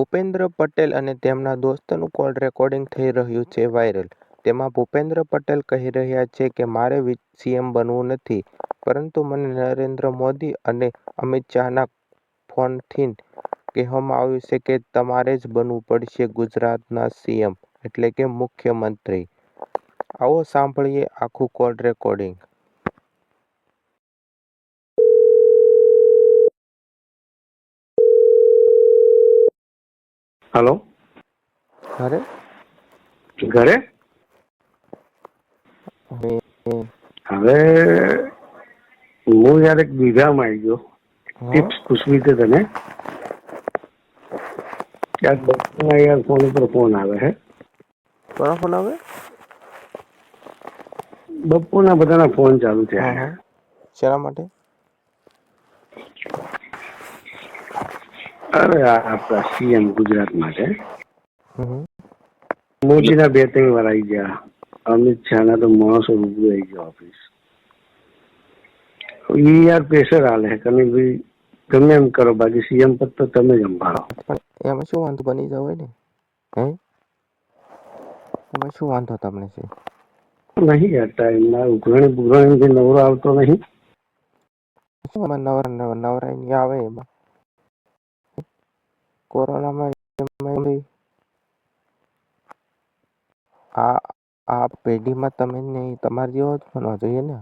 ભૂપેન્દ્ર પટેલ અને તેમના દોસ્તનું call recording થઈ રહ્યું છે વાયરલ. તેમાં ભૂપેન્દ્ર પટેલ કહી રહ્યા છે કે, મારે સીએમ બનવું નથી, પરંતુ મને નરેન્દ્ર મોદી અને અમિત શાહના ફોનથી કહેવામાં આવ્યું છે કે, તમારે જ બનવું પડશે ગુજરાતના સીએમ એટલે કે મુખ્યમંત્રી. આવો સાંભળીએ આખું કોલ રેકોર્ડિંગ. હલો? ઘરે ઘરે? હવે હું યાર એક બીજામાં આવી ગયો. ટિપ્સ પૂછવી છે તને. યાર યાર ફોન ઉપર ફોન આવે હે. કોનો ફોન આવે? બપોરના બધાના ફોન ચાલુ છે શેના માટે? અરે આપણા સીએમ ગુજરાત માટે મોદીના બે ત્રણ વાર આવી ગયા. અમિત શાહના તો માણસો રૂબરૂ આવી ગયા ઓફિસ એ યાર પ્રેશર હાલે કે નહીં ભાઈ તમે એમ કરો બાકી સીએમ પદ તો તમે જ સંભાળો. એમાં શું વાંધો? બની જાવ ને? હે? એમાં શું વાંધો તમને છે? નહીં યાર ટાઈમ ના ઉઘરાણી બુઘરાણી નવરો આવતો નહીં. શું એમાં નવરા નવ- નવરાઈ નહીં આવે એમાં? કોરોનામાં આ આ પેઢીમાં તમે નહીં તમારે જેવો જ બનવા જોઈએ ને?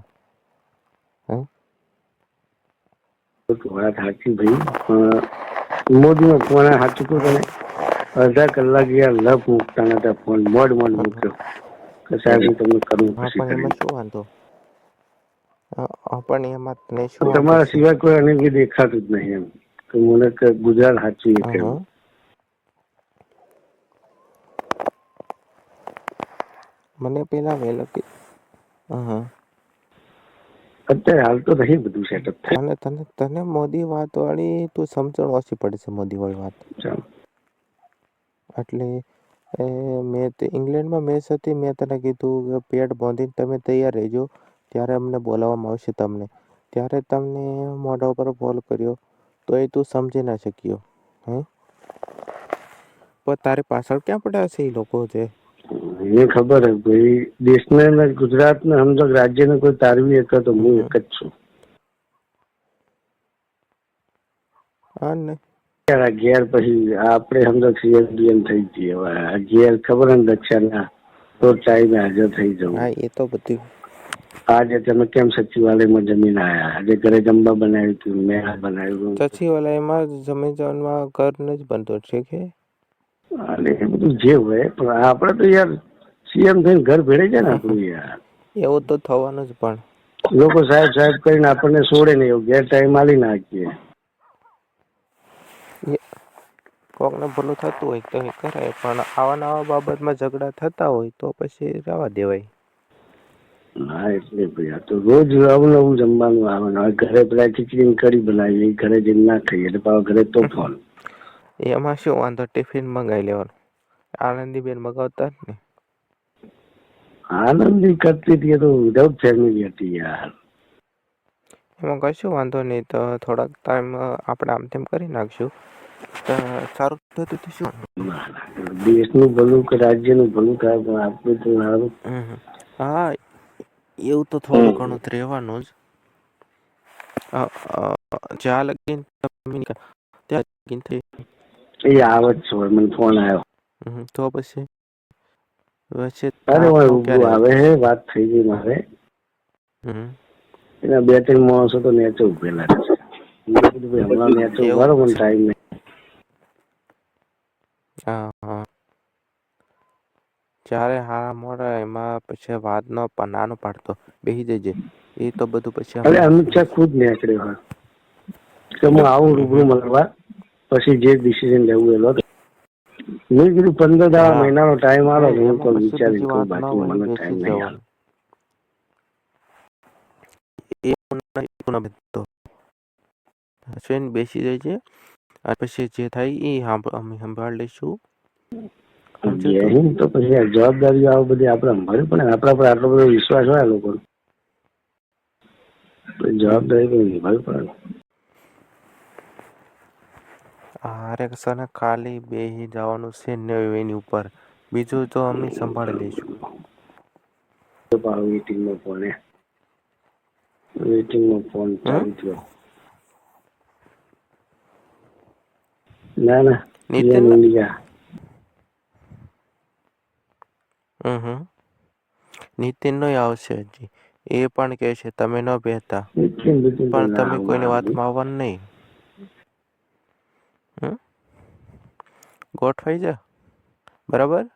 તો વાત સાચી ભાઈ પણ ફોન સાચું કહું તને અડધા કલાક યાર લપ મૂકતા નતા ફોન મોડ મોડ મૂક્યો. કે સાહેબ હું તમને કરું પછી શું વાંધો? પણ એમાં તમારા સિવાય કોઈ અને દેખાતું જ નહીં એમ. કે મને કે ગુજરાત સાચું હા. મને પેલા વહેલો કે હા. અત્યારે હાલ તો નહીં બધું સેટઅપ થાય. અને તને તને મોદી વાત વાળી તું સમજણ ઓછી પડે છે મોદી વાળી વાત એટલે મેં તે ઇંગ્લેન્ડમાં મેચ હતી મેં તને કીધું કે પેટ બાંધીને તમે તૈયાર રહેજો ત્યારે અમને બોલાવવામાં આવશે તમને. ત્યારે તમને મોઢા ઉપર ફોલ કર્યો. તો એ તું સમજી ના શક્યો હે? પણ તારે પાછળ ક્યાં પડ્યા છે એ લોકો છે એ ખબર હે ભાઈ દેશને ને ગુજરાતને સમજો રાજ્ય રાજ્યને કોઈ તારવી એક તો હું એક જ છું. હા ને. ઘેર પછી આપણે સમજો સીએમ થઈ જઈએ હવે. આ ઘેર ખબર ને દક્ષાના તો ટાઈમે હાજર થઈ જવું. હા એ તો બધું આજે તમે કેમ સચિવાલયમાં જમીન આયા? આજે ઘરે જમવા બનાવ્યું હતું મેં આ બનાવ્યું સચિવાલયમાં જમીન જમીનમાં ઘર જ બનતો છે કે? અને એ બધું જે હોય પણ આપણે તો યાર સીએમ થઈને ઘર ભેળે છે ને આપણું યાર. એવું તો થવાનું જ પણ. લોકો સાહેબ સાહેબ કરીને આપણને છોડે નહીં એવું ગેર ટાઈમ આલી નાખીએ. કોકને ભલું થતું હોય તો એ કરાય પણ આવા નવા બાબતમાં ઝઘડા થતા હોય તો પછી રહેવા દેવાય. હા એટલે ભાઈ આ તો રોજ નવું નવું જમવાનું આવે. હવે ઘરે પેલા ખીચડી કરી બનાવીએ ઘરે જઈને ના ખાઈએ એટલે પાછો ઘરે તો ફોન. એમાં શું વાંધો? ટિફિન મંગાવી લેવાનું. આનંદીબેન મગાવતા ને આનંદી કરતી હતી તો વિધાઉટ ફેમિલી હતી યાર. એમાં કશું વાંધો નહીં તો થોડાક ટાઈમ આપણે આમ તેમ કરી નાખશું. સારું થતું તો શું. દેશનું ભલું કે રાજ્યનું ભલું થાય પણ આપણું તો સારું હા એવું તો થોડું ઘણું રહેવાનું જ. જ્યાં લગીન ત્યાં લગીન થઈ. એ આવે જ છે મને ફોન આવ્યો તો પછી? વચ્ચે અરે ભાઈ ક્યારે આવે હે વાત થઈ ગઈ મારે. હમ. એના બે ત્રણ માણસો તો નેચે ઉભેલા છે. હમણાં નેચે એવું ઊભા રહો મને ટાઈમ નહીં. હા. જ્યારે હારા મોડા એમાં પછી વાત નો નાનો પાડતો બેસી જજે. એ તો બધું પછી અરે અમિત શાહ ખુદ નીકળ્યો હા. કે હું આવું રૂબરૂ મળવા પછી જે ડિસિઝન લેવું એ લો મેં કીધું પંદર હા. મહિનાનો ટાઈમ આલો હું તો વિચારી કહું બાકી મને ટાઈમ નહીં આવે એ પણ બધો બેસી જાય છે પછી જે થાય એ સંભાળ અમે સંભાળી લઈશું. તું? તો પછી આ જવાબદારીઓ આવું બધી આપણે સંભાળવી પડે ને આપણા પર આટલો બધો વિશ્વાસ હોય આ લોકોનો. જવાબદારી તો નિભાવવી પડે. હારે સને ખાલી બેહી જવાનું છે ને એની ઉપર. બીજું તો અમે સંભાળી લઈશું. વેટિંગમાં ફોન હે. વેટિંગમાં ફોન ચાલુ થયો. ના ના. નીતિન ઇન્ડિયા હમ. હમ નીતિન નો આવશે હજી. એ પણ કહે છે તમે ન બેહતા. નીતિન પણ તમે કોઈની. વાતમાં આવવાનું નહીં. હમ? ગોઠવાઈ જા. બરાબર?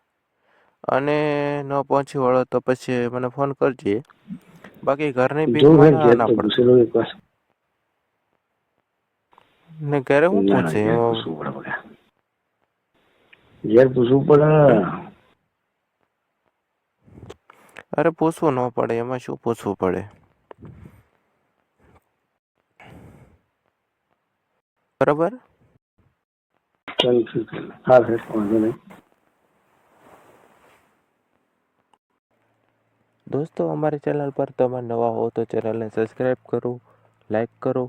અને ન પહોંચી વળો તો પછી મને ફોન કરજે. બાકી ઘરની બીકમાં ના ઘેર ના પડે. ને ઘરે હું પહોંચે એમાં? પૂછવું પડે બકા. ઘેર પૂછવું પડે અરે પૂછવું ન પડે એમાં શું પૂછવું પડે? બરાબર? દોસ્તો અમારી ચેનલ પર તમે નવા હો તો ચેનલને સબસ્ક્રાઈબ કરો લાઈક કરો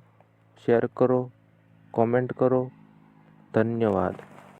શેર કરો કોમેન્ટ કરો. ધન્યવાદ.